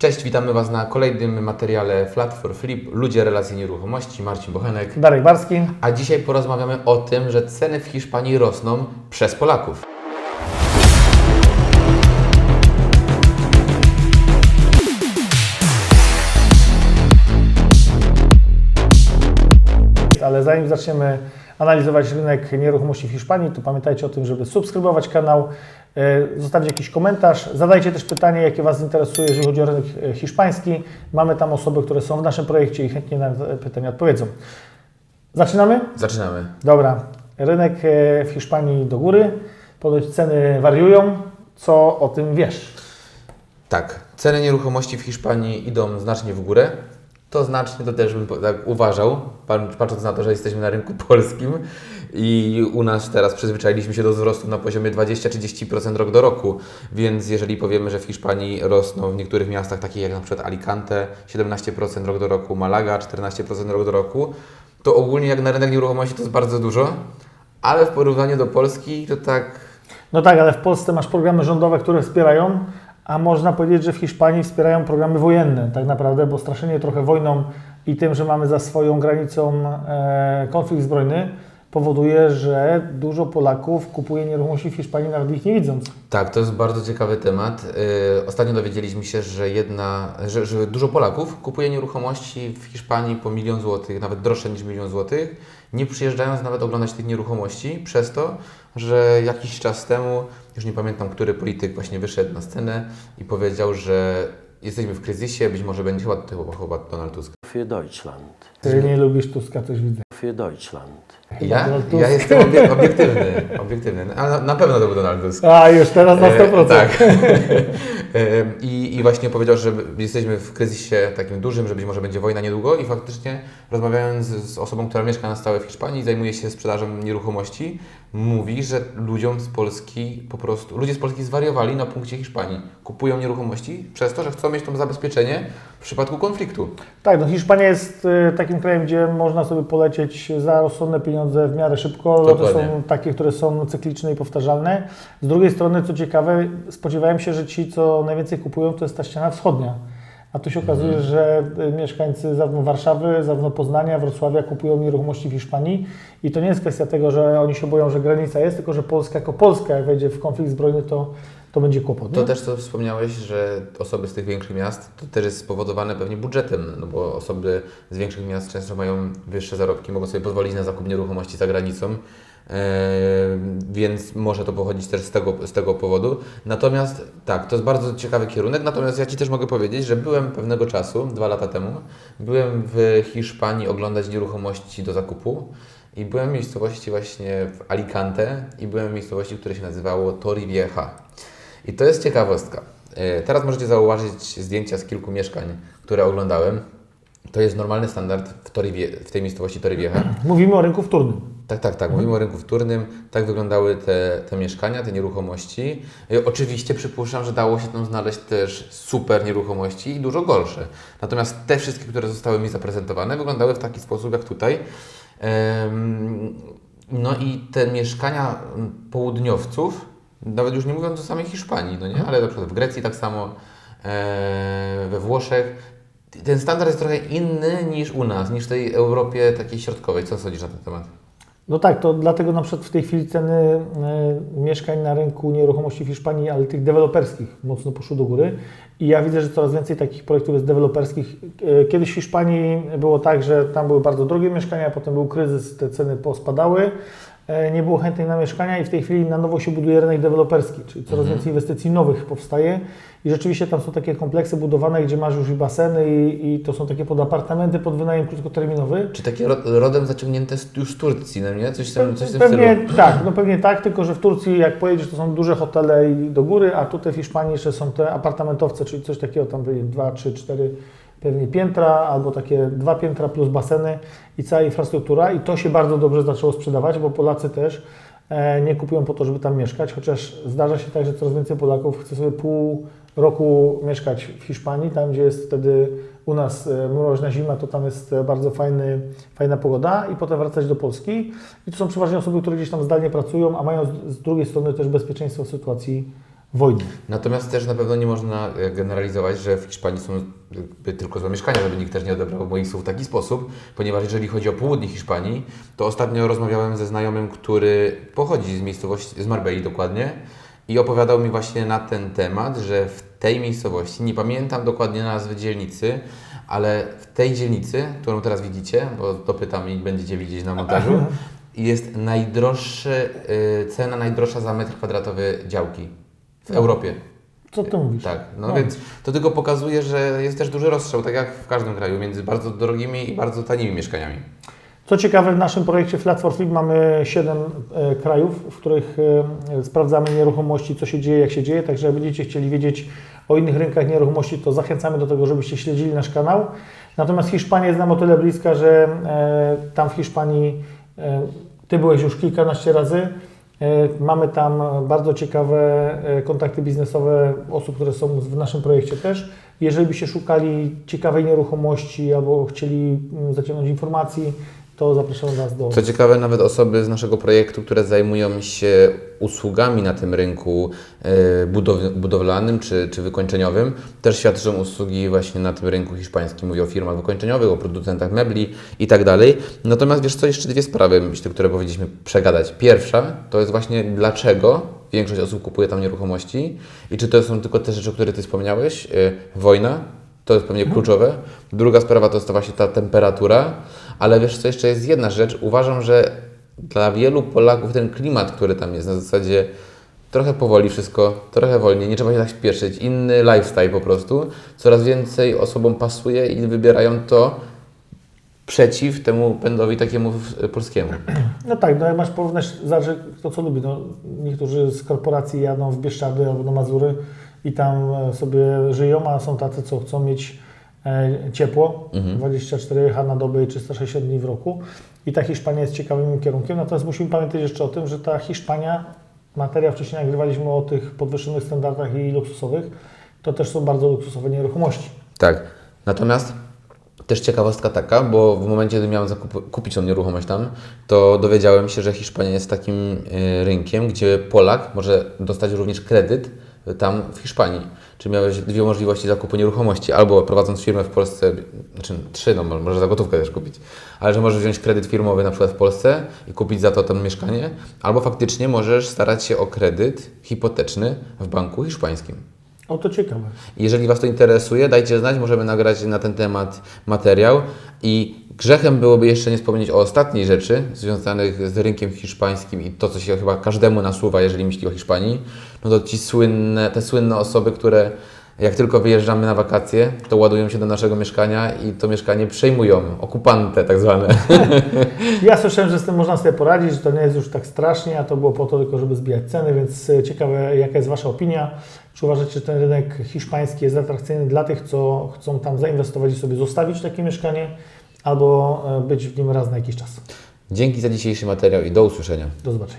Cześć, witamy Was na kolejnym materiale Flat for Flip Ludzie, relacje nieruchomości. Marcin Bochenek. Darek Barski. A dzisiaj porozmawiamy o tym, że ceny w Hiszpanii rosną przez Polaków. Ale zanim zaczniemy analizować rynek nieruchomości w Hiszpanii, to pamiętajcie o tym, żeby subskrybować kanał, e, zostawić jakiś komentarz, zadajcie też pytanie, jakie Was interesuje, jeżeli chodzi o rynek e, hiszpański. Mamy tam osoby, które są w naszym projekcie i chętnie na pytania odpowiedzą. Zaczynamy? Zaczynamy. Dobra. Rynek e, w Hiszpanii do góry, ponoć ceny wariują. Co o tym wiesz? Tak, ceny nieruchomości w Hiszpanii idą znacznie w górę. To znacznie, to też bym tak uważał, patrząc na to, że jesteśmy na rynku polskim i u nas teraz przyzwyczailiśmy się do wzrostu na poziomie 20-30% rok do roku, więc jeżeli powiemy, że w Hiszpanii rosną w niektórych miastach, takich jak na przykład Alicante, 17% rok do roku, Malaga 14% rok do roku, to ogólnie jak na rynek nieruchomości to jest bardzo dużo, ale w porównaniu do Polski to tak No tak, ale w Polsce masz programy rządowe, które wspierają, a można powiedzieć, że w Hiszpanii wspierają programy wojenne, tak naprawdę, bo straszenie trochę wojną i tym, że mamy za swoją granicą e, konflikt zbrojny, powoduje, że dużo Polaków kupuje nieruchomości w Hiszpanii, nawet ich nie widząc. Tak, to jest bardzo ciekawy temat. Yy, Ostatnio dowiedzieliśmy się, że jedna, że, że dużo Polaków kupuje nieruchomości w Hiszpanii po milion złotych, nawet droższe niż milion złotych, nie przyjeżdżając nawet oglądać tych nieruchomości, przez to, że jakiś czas temu, już nie pamiętam, który polityk właśnie wyszedł na scenę i powiedział, że jesteśmy w kryzysie, być może będzie chyba, chyba Donald Tusk. Für Deutschland. Ty nie lubisz Tuska, coś widzę. Für Deutschland. Ja? Donald Tusk. Ja jestem obie, obiektywny, obiektywny, ale na, na pewno to był Donald Tusk. A, już teraz na 100%. E, tak. E, I, I właśnie powiedział, że jesteśmy w kryzysie takim dużym, że być może będzie wojna niedługo i faktycznie rozmawiając z z osobą, która mieszka na stałe w Hiszpanii i zajmuje się sprzedażą nieruchomości, mówi, że ludziom z Polski po prostu, ludzie z Polski zwariowali na punkcie Hiszpanii. Kupują nieruchomości przez to, że chcą mieć to zabezpieczenie w przypadku konfliktu. Tak, no Hiszpania jest e, takim krajem, gdzie można sobie polecieć za rozsądne pieniądze w miarę szybko. Loty Dokładnie. są takie, które są cykliczne i powtarzalne. Z drugiej strony, co ciekawe, spodziewałem się, że ci, co najwięcej kupują, to jest ta ściana wschodnia. A tu się okazuje, Mhm. że e, mieszkańcy zarówno Warszawy, zarówno Poznania, Wrocławia kupują nieruchomości w Hiszpanii. I to nie jest kwestia tego, że oni się boją, że granica jest, tylko że Polska jako Polska, jak wejdzie w konflikt zbrojny, to, to będzie kłopot. To nie? też, co wspomniałeś, że osoby z tych większych miast, to też jest spowodowane pewnie budżetem, no bo osoby z większych miast często mają wyższe zarobki, mogą sobie pozwolić na zakup nieruchomości za granicą, więc może to pochodzić też z tego, z tego powodu. Natomiast tak, to jest bardzo ciekawy kierunek, natomiast ja Ci też mogę powiedzieć, że byłem pewnego czasu, dwa lata temu, byłem w Hiszpanii oglądać nieruchomości do zakupu i byłem w miejscowości właśnie w Alicante i byłem w miejscowości, które się nazywało Torrevieja. I to jest ciekawostka. E, Teraz możecie zauważyć zdjęcia z kilku mieszkań, które oglądałem. To jest normalny standard w, Torrevie, w tej miejscowości Torrevieja. Mówimy o rynku wtórnym. Tak, tak, tak. Mówimy o rynku wtórnym. Tak wyglądały te, te mieszkania, te nieruchomości. E, Oczywiście przypuszczam, że dało się tam znaleźć też super nieruchomości i dużo gorsze. Natomiast te wszystkie, które zostały mi zaprezentowane, wyglądały w taki sposób jak tutaj. No i te mieszkania południowców, nawet już nie mówiąc o samej Hiszpanii, no nie? ale na przykład w Grecji tak samo, e, we Włoszech, ten standard jest trochę inny niż u nas, niż w tej Europie takiej środkowej. Co sądzisz na ten temat? No tak, to dlatego na przykład w tej chwili ceny e, mieszkań na rynku nieruchomości w Hiszpanii, ale tych deweloperskich mocno poszły do góry. I ja widzę, że coraz więcej takich projektów jest deweloperskich. E, Kiedyś w Hiszpanii było tak, że tam były bardzo drogie mieszkania, potem był kryzys, te ceny pospadały, nie było chętnych na mieszkania i w tej chwili na nowo się buduje rynek deweloperski, czyli coraz więcej inwestycji nowych powstaje. I rzeczywiście tam są takie kompleksy budowane, gdzie masz już i baseny i, i to są takie pod apartamenty, pod wynajem krótkoterminowy. Czy takie ro- rodem zaciągnięte już z Turcji, no nie? Coś, tam, coś w tym Pewnie stylu. tak, no pewnie tak, tylko że w Turcji jak pojedziesz to są duże hotele i do góry, a tutaj w Hiszpanii jeszcze są te apartamentowce, czyli coś takiego tam pewnie 2, 3, 4 pewnie piętra albo takie dwa piętra plus baseny i cała infrastruktura. I to się bardzo dobrze zaczęło sprzedawać, bo Polacy też e, nie kupują po to, żeby tam mieszkać, chociaż zdarza się tak, że coraz więcej Polaków chce sobie pół roku mieszkać w Hiszpanii, tam gdzie jest wtedy u nas e, mroźna zima, to tam jest e, bardzo fajny, fajna pogoda i potem wracać do Polski. I to są przeważnie osoby, które gdzieś tam zdalnie pracują, a mają z, z drugiej strony też bezpieczeństwo w sytuacji wojny. Natomiast też na pewno nie można e, generalizować, że w Hiszpanii są tylko złe mieszkania, żeby nikt też nie odebrał moich słów w taki sposób, ponieważ jeżeli chodzi o południe Hiszpanii, to ostatnio rozmawiałem ze znajomym, który pochodzi z miejscowości, z Marbei dokładnie i opowiadał mi właśnie na ten temat, że w tej miejscowości, nie pamiętam dokładnie nazwy dzielnicy, ale w tej dzielnicy, którą teraz widzicie, bo dopytam i będziecie widzieć na montażu, jest najdroższy, y, cena najdroższa za metr kwadratowy działki w Europie. Co ty mówisz? Tak, no, No. więc to tylko pokazuje, że jest też duży rozstrzał, tak jak w każdym kraju, między bardzo drogimi i bardzo tanimi mieszkaniami. Co ciekawe, w naszym projekcie Flat for Flip mamy 7 e, krajów, w których e, sprawdzamy nieruchomości, co się dzieje, jak się dzieje. Także jak będziecie chcieli wiedzieć o innych rynkach nieruchomości, to zachęcamy do tego, żebyście śledzili nasz kanał. Natomiast Hiszpania jest nam o tyle bliska, że e, tam w Hiszpanii e, Ty byłeś już kilkanaście razy. E, Mamy tam bardzo ciekawe e, kontakty biznesowe osób, które są w naszym projekcie też. Jeżeli byście szukali ciekawej nieruchomości albo chcieli mm, zaciągnąć informacji, to zapraszam Was do. Co ciekawe, nawet osoby z naszego projektu, które zajmują się usługami na tym rynku e, budow- budowlanym czy, czy wykończeniowym, też świadczą usługi właśnie na tym rynku hiszpańskim. Mówię o firmach wykończeniowych, o producentach mebli i tak dalej. Natomiast wiesz co, jeszcze dwie sprawy, myślę, które powinniśmy przegadać. Pierwsza to jest właśnie dlaczego większość osób kupuje tam nieruchomości i czy to są tylko te rzeczy, o których Ty wspomniałeś, e, wojna, to jest pewnie kluczowe. Druga sprawa to jest to właśnie ta temperatura, ale wiesz co, jeszcze jest jedna rzecz. Uważam, że dla wielu Polaków ten klimat, który tam jest, na zasadzie trochę powoli wszystko, trochę wolniej, nie trzeba się tak śpieszyć, inny lifestyle po prostu, coraz więcej osobom pasuje i wybierają to przeciw temu pędowi takiemu w- polskiemu. No tak, no jak masz porównać, zależy kto co lubi. No, niektórzy z korporacji jadą w Bieszczady albo na Mazury i tam e, sobie żyją, a są tacy, co chcą mieć e, ciepło, 24 H na dobę i 360 dni w roku. I ta Hiszpania jest ciekawym kierunkiem. Natomiast musimy pamiętać jeszcze o tym, że ta Hiszpania, materiał wcześniej nagrywaliśmy o tych podwyższonych standardach i luksusowych, to też są bardzo luksusowe nieruchomości. Tak. Natomiast też ciekawostka taka, bo w momencie, gdy miałem zakup, kupić tą nieruchomość tam, to dowiedziałem się, że Hiszpania jest takim e, rynkiem, gdzie Polak może dostać również kredyt tam w Hiszpanii. Czyli miałeś dwie możliwości zakupu nieruchomości. Albo prowadząc firmę w Polsce, znaczy trzy, no mo- może za gotówkę też kupić, ale że możesz wziąć kredyt firmowy na przykład w Polsce i kupić za to tam mieszkanie, albo faktycznie możesz starać się o kredyt hipoteczny w banku hiszpańskim. O to ciekawe. Jeżeli Was to interesuje, dajcie znać, możemy nagrać na ten temat materiał. I grzechem byłoby jeszcze nie wspomnieć o ostatniej rzeczy związanych z rynkiem hiszpańskim i to, co się chyba każdemu nasuwa, jeżeli myśli o Hiszpanii. No to ci słynne, te słynne osoby, które jak tylko wyjeżdżamy na wakacje, to ładują się do naszego mieszkania i to mieszkanie przejmują, okupantę tak zwane. Ja słyszałem, że z tym można sobie poradzić, że to nie jest już tak strasznie, a to było po to tylko, żeby zbijać ceny, więc e, ciekawe, jaka jest Wasza opinia. Czy uważacie, że ten rynek hiszpański jest atrakcyjny dla tych, co chcą tam zainwestować i sobie zostawić takie mieszkanie, albo e, być w nim raz na jakiś czas? Dzięki za dzisiejszy materiał i do usłyszenia. Do zobaczenia.